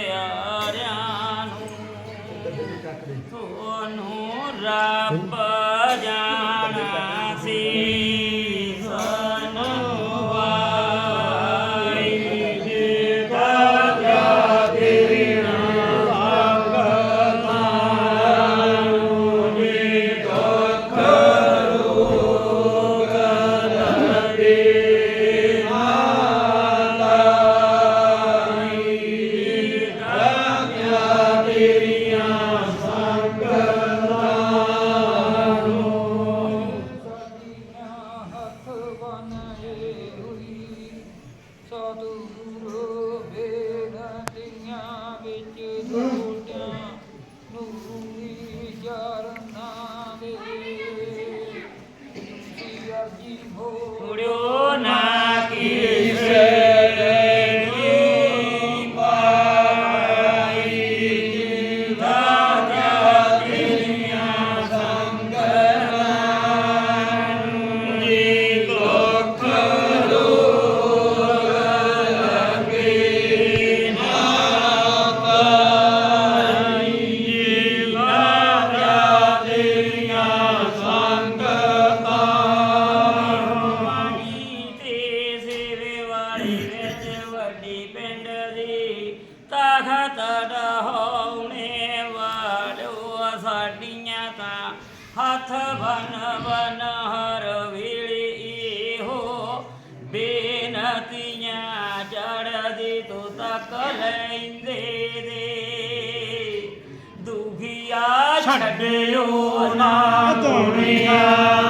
ਪਿਆਰਿਆਂ ਨੂੰ ਤੁਹਾਨੂੰ ਰੱਬ ਜਾਣ। ਸਤਿਗੁਰੂ ਬੇਨਤੀਆਂ ਵਿੱਚ ਜੋ ਲੈਂਦੇ ਦੇ ਦੁਖੀਆ ਛੱਡਿਓ ਨਾ ਦੁਨੀਆ।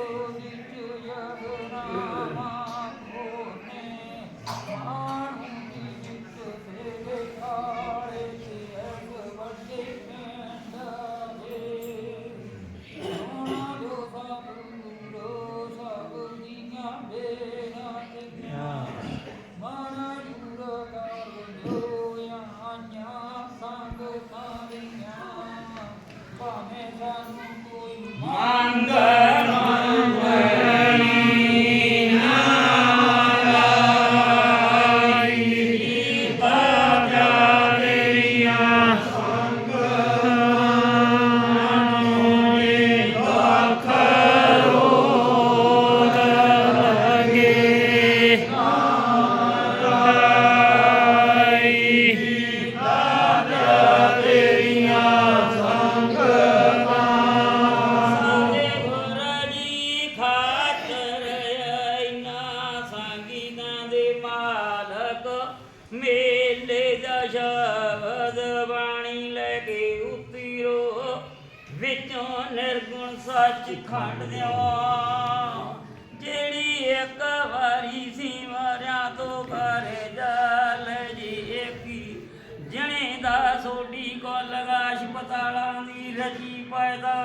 ਬਾਰੇ ਜਾਲ ਜੀ ਏਕੀ। ਜਣੇ ਦਾ ਸੋਡੀ ਕੋ ਲਗਾਸ਼ ਪਤਾਲਾਂ ਦੀ ਰਜੀ ਪੈਦਾ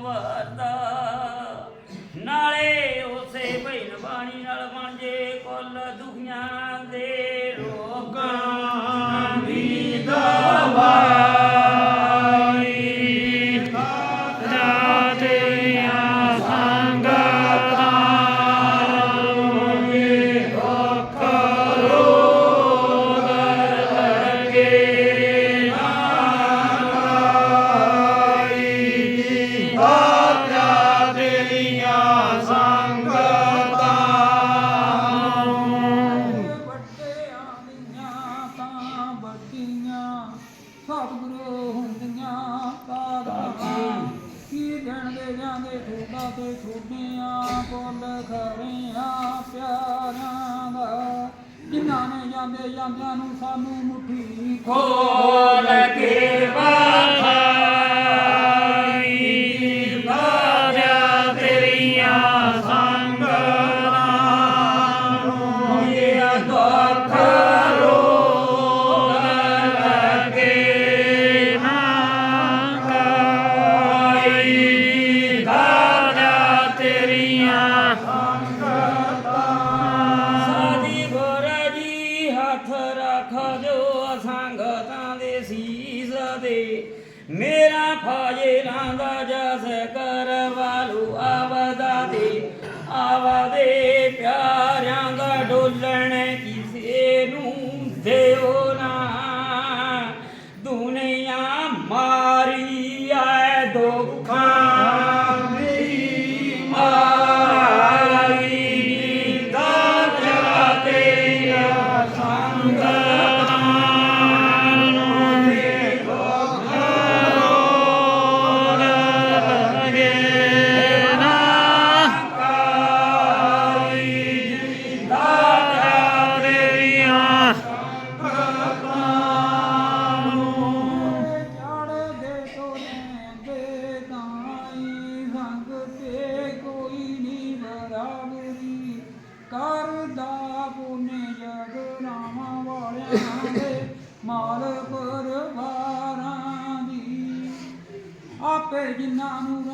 ਵਰਦਾ। ਨਾਲੇ ਉਸੇ ਭੈਣ ਬਾਣੀ ਨਾਲ ਬਣ ਜੇ ਕੋਲ ਦੁਖੀਆਂ ਦੇ ਰੋਗਾਂ ਵੀ ਦਵਾ। People ਭੁੱਲਣ ਕਿਸੇ ਨੂੰ ਦਿਓ ਨਾ। ergin namu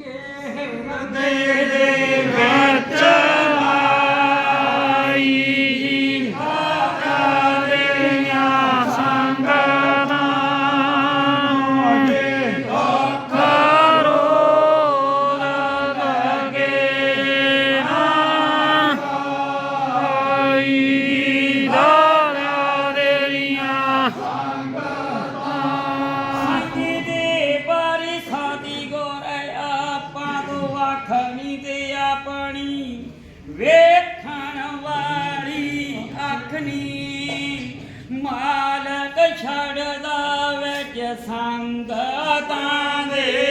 के हृदय ਛੜਦਾ ਵਿੱਚ ਸੰਗਤਾਂ ਦੇ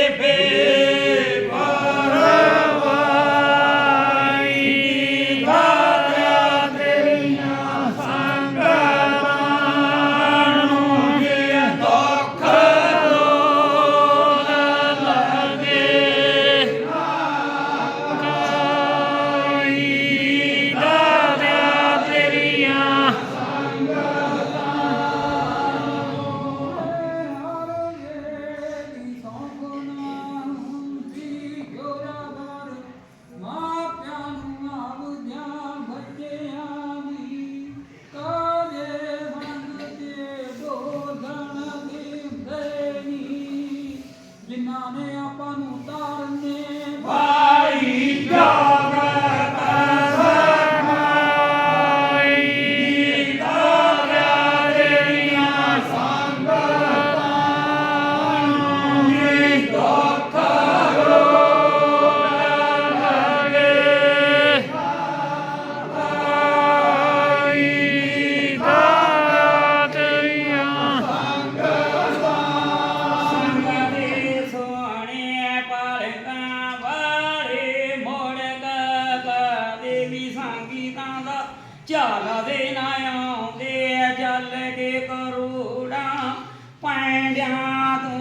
ਦਾ ਝਾਲਦੇ ਨਾ ਆਉਂਦੇ ਜਲ ਕੇ ਕਰੂੜਾਂ ਪੈਂਡਿਆਂ ਤੋਂ